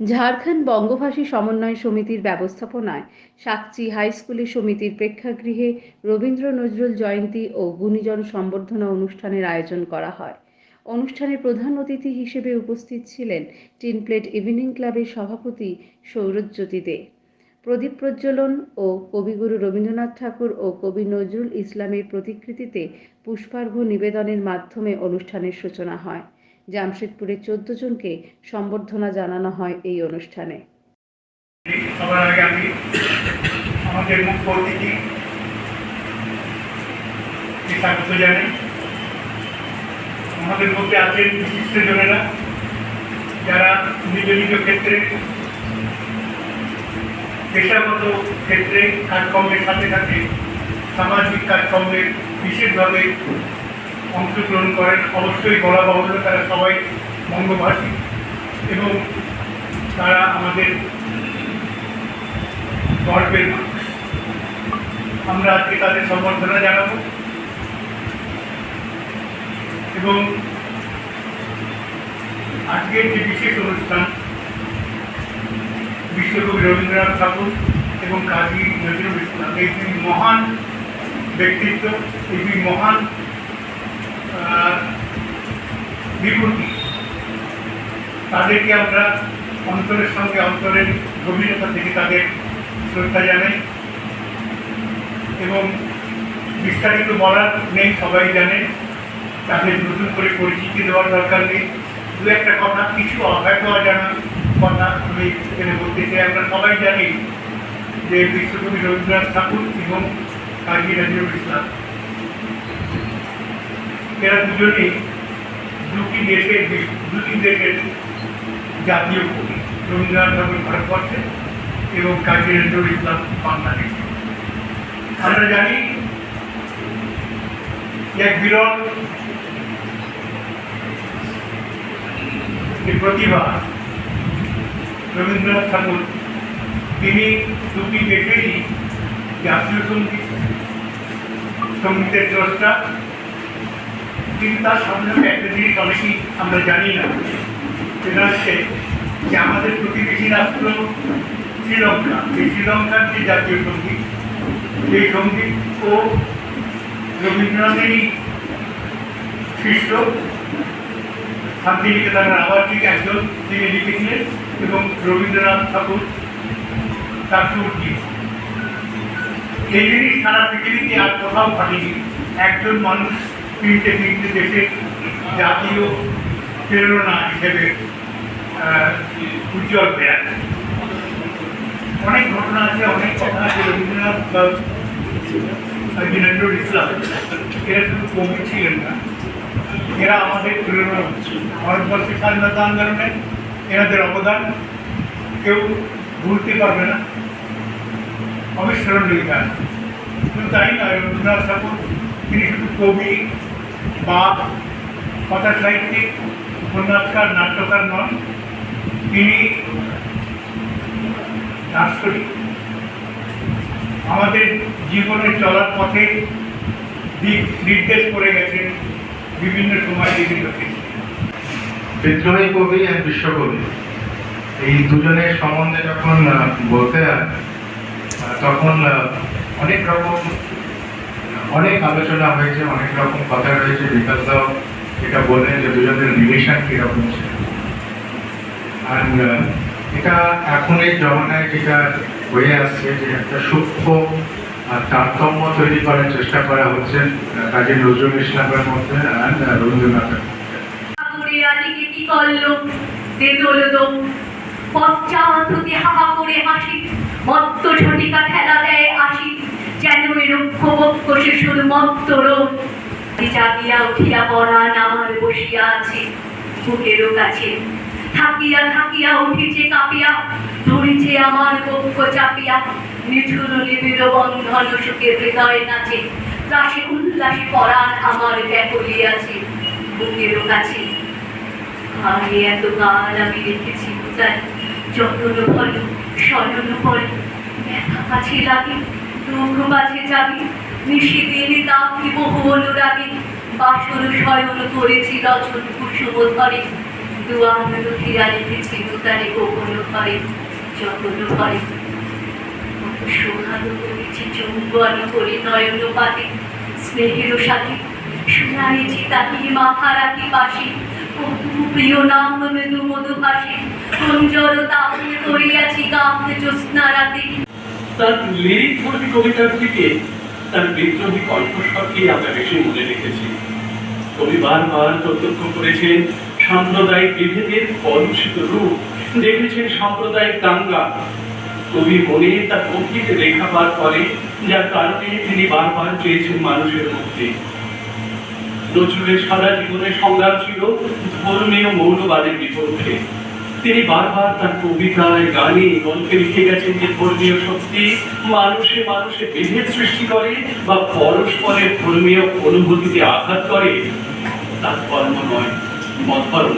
ঝাড়খণ্ড বঙ্গভাষী সমন্বয় সমিতির ব্যবস্থাপনায় সাকচি হাই স্কুলের সমিতির প্রেক্ষাগৃহে রবীন্দ্র নজরুল জয়ন্তী ও গুণীজন সম্বর্ধনা অনুষ্ঠানের আয়োজন করা হয়। অনুষ্ঠানে প্রধান অতিথি হিসেবে উপস্থিত ছিলেন টিনপ্লেট ইভিনিং ক্লাবের সভাপতি সৌরজ্যোতি দে। প্রদীপ প্রজ্বলন ও কবিগুরু রবীন্দ্রনাথ ঠাকুর ও কবি নজরুল ইসলামের প্রতিকৃতিতে পুষ্পার্ঘ্য নিবেদনের মাধ্যমে অনুষ্ঠানের সূচনা হয়। জামশেদপুরের চোদ্দ জনকে সম্বর্ধনা জানানো হয় এই অনুষ্ঠানে। আমাদের মধ্যে আছেন বিশিষ্ট জনেরা, যারা নিজ নিজ ক্ষেত্রে, পেশাগত ক্ষেত্রে কাজকর্মের সাথে সাথে সামাজিক কাজকর্মে বিশেষভাবে অংশগ্রহণ করেন। অবশ্যই বলা বাহুল্য তারা সবাই বঙ্গভাষী এবং তারা আমাদের গর্বের মানুষ। আমরা আজকে তাদের সম্বর্ধনা জানাব। এবং আজকের যে বিশেষ অনুষ্ঠান, বিশ্বকবি রবীন্দ্রনাথ ঠাকুর এবং কাজী নজরুল ইসলাম, এই দুই মহান ব্যক্তিত্ব, এই দুই মহান বিভূতি তাদেরকে আমরা অন্তরের সঙ্গে অন্তরের গভীরতা থেকে তাদের শ্রদ্ধা জানাই। এবং বিস্তারিত বলার নেই, সবাই জানে। তাদের নতুন করে পরিচিতি দেওয়ার দরকার নেই। দু একটা কথা, কিছু হয়তো অজানা কথা আমি এখানে বলতে চাই। আমরা সবাই জানি যে বিশ্বকবি রবীন্দ্রনাথ ঠাকুর এবং কাজী নজরুল ইসলাম। এরা দুজনেই দুটি দেশের দুটি দেশের জাতীয় কবি। রবীন্দ্রনাথ ঠাকুর ভারতবর্ষে এবং ইসলাম বাংলাদেশে। আমরা জানি এক বিরল প্রতিভা রবীন্দ্রনাথ ঠাকুর, তিনি দুটি দেশেরই জাতীয় সংগীত সঙ্গীতের চর্চা কিন্তু তার সামনে একটা জিনিস অনেকেই আমরা জানি না, সেটা হচ্ছে যে আমাদের প্রতিবেশী রাষ্ট্র শ্রীলঙ্কা। এই শ্রীলঙ্কার যে জাতীয় সংগীত সেই সংগীত ও রবীন্দ্রনাথেরই শিষ্য শান্তিনিকেতনের আবাসিক একজন তিনি লিখেছিলেন এবং রবীন্দ্রনাথ ঠাকুর তার সুর এই জিনিস সারা পৃথিবীতে আর কোথাও ঘটেনি। একজন মানুষ তিনটে তিনটে দেশের জাতীয় প্রেরণা হিসেবে আহ, উজ্জ্বল হয়ে আছে অনেক ঘটনা আছে অনেক কথা আছে রবীন্দ্রনাথ বা কাজী নজরুল ইসলাম এরা শুধু কবি ছিলেন না এরা আমাদের প্রেরণা ভারতবর্ষের স্বাধীনতা আন্দোলনে এনাদের অবদান কেউ ভুলতে পারবে না অবিস্মরণীয় গান শুধু তাই নয় রবীন্দ্রনাথ ঠাকুর তিনি শুধু কবি বা কথা সাহিত্যিক উপন্যাসকার, নাট্যকার নন, তিনি দার্শনিক আমাদের জীবনে চলার পথে দিক নির্দেশ করে গেছেন বিভিন্ন সময় বিভিন্ন বিদ্রোহী কবি আর বিশ্বকবি, এই দুজনের সম্বন্ধে যখন বলতে তখন অনেক রকম অনেক আলোচনা হয়েছে, অনেক রকম কথা রয়েছে বিকাশদাও এটা বললেন যে দুজনের রিলেশন কীরকম ছিল। আর এটা এখন এই জমানায় যেটা হয়ে আসছে যে একটা সূক্ষ্ম আর তারতম্য তৈরি করার চেষ্টা করা হচ্ছে কাজী নজরুল ইসলামের মধ্যে আর রবীন্দ্রনাথের মধ্যে। পশ্চাৎ হাহা করে হাসি, মত্ত ঝটিকা আসি আমার আছে বুকেরও কাছে। বক্ষ চাপিয়া। নিঠুর নিবিড় বন্ধন সুখে হৃদয় নাচে ত্রাসে উল্লাসে পরাণ আমার ব্যাকুলিয়াছে বুকেরও কাছে। আগে এত গান আমি রেখেছি তাই যতন ফল, স্মরণ ফল, ব্যথা কাছে লাগে। দুঃখ মাঝে যাবি নিশিদিন তাকি বহু অনুরাগে। বাসর শয়ন করেছি রচন কুসুম ধরে দুয়ার ফিরালিতে ছিল তারে গোপন ঘরে যতন ঘরে। কত করেছি চুম্বন করে নয়ন পাতে। স্নেহের সাথে শুনাইছি তাকে মাথা রাখি পাশে প্রিয় নাম মৃদু মধু ভাসে। কুঞ্জর তাপে করিয়াছি কাঁপতে জ্যোৎস্না রাতে। তার লিরিক ধর্মী কবিতার থেকে তার বিদ্রোহী কণ্ঠস্বরকেই আমরা বেশি মনে রেখেছি। কবি বারবার প্রত্যক্ষ করেছেন, সাম্প্রদায়িক বিভেদের কলুষিত রূপ। দেখেছেন সাম্প্রদায়িক দাঙ্গা। কবি মনে বার করে যার কারণে তিনি বারবার চেয়েছেন মানুষের মুক্তি। নজরুলের সারা জীবনের সংগ্রাম ছিল ধর্মীয় মৌলবাদের বিপক্ষে। তিনি বারবার তার কবিতায় গানে গল্পে লিখে গেছেন যে ধর্মীয় শক্তি মানুষে মানুষে বিভেদ সৃষ্টি করে বা পরস্পরের ধর্মীয় অনুভূতিতে আঘাত করে, তার কর্ম নয়, মত কর্ম।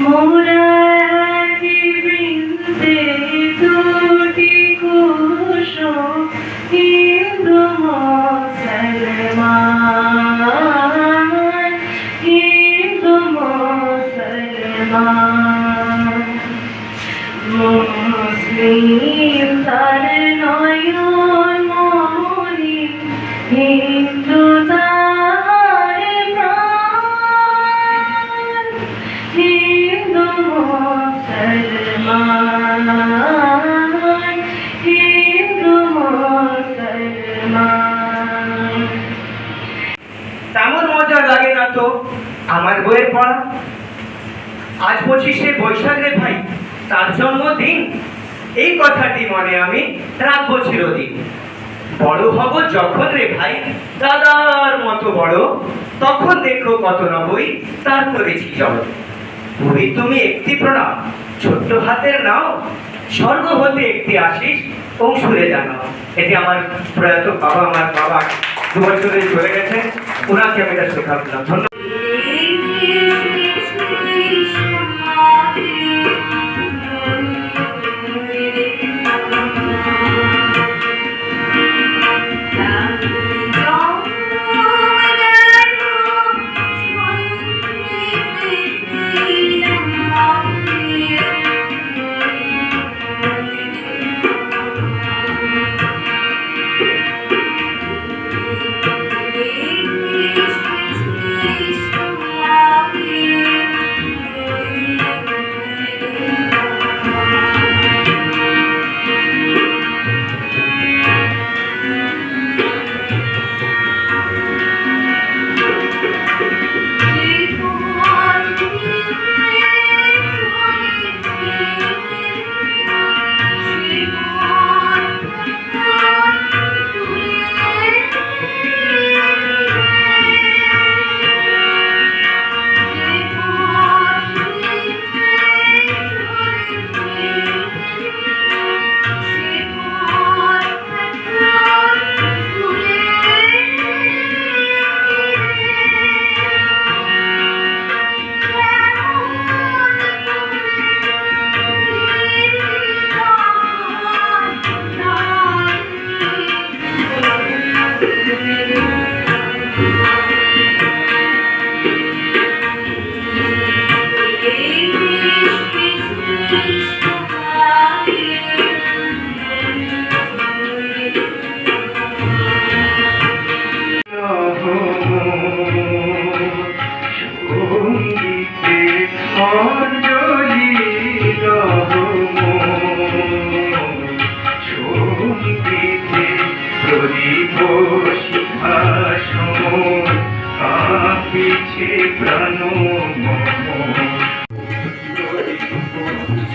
মোরা you. তেমন মজা লাগে না তো আমার বইয়ের পড়া? আজ পঁচিশে বৈশাখ রে ভাই, তার জন্মদিন। এই কথাটি মনে আমি রাখব চিরদিন। বড় হব যখন রে ভাই, দাদার মতো বড়। তখন দেখো কত নবই তার করেছি জগৎ পুরী তুমি একটি প্রণাম। ছোট্ট হাতের নাও স্বর্গ হতে একটি আশিস অংশুরে জানাও। এটি আমার প্রয়াত বাবা, আমার বাবা দু বছরে চলে গেছে ওনাকে আমি এটা শেখাবলাম ধন্যবাদ।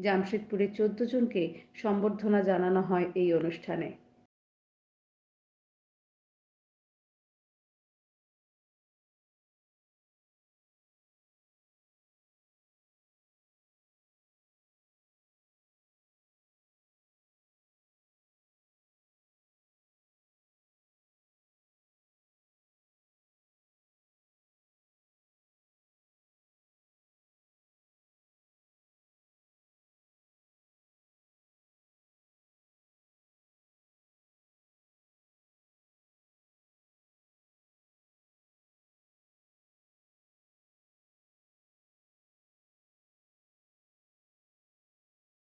জামশেদপুরে চোদ্দ জনকে সম্বর্ধনা জানানো হয় এই অনুষ্ঠানে।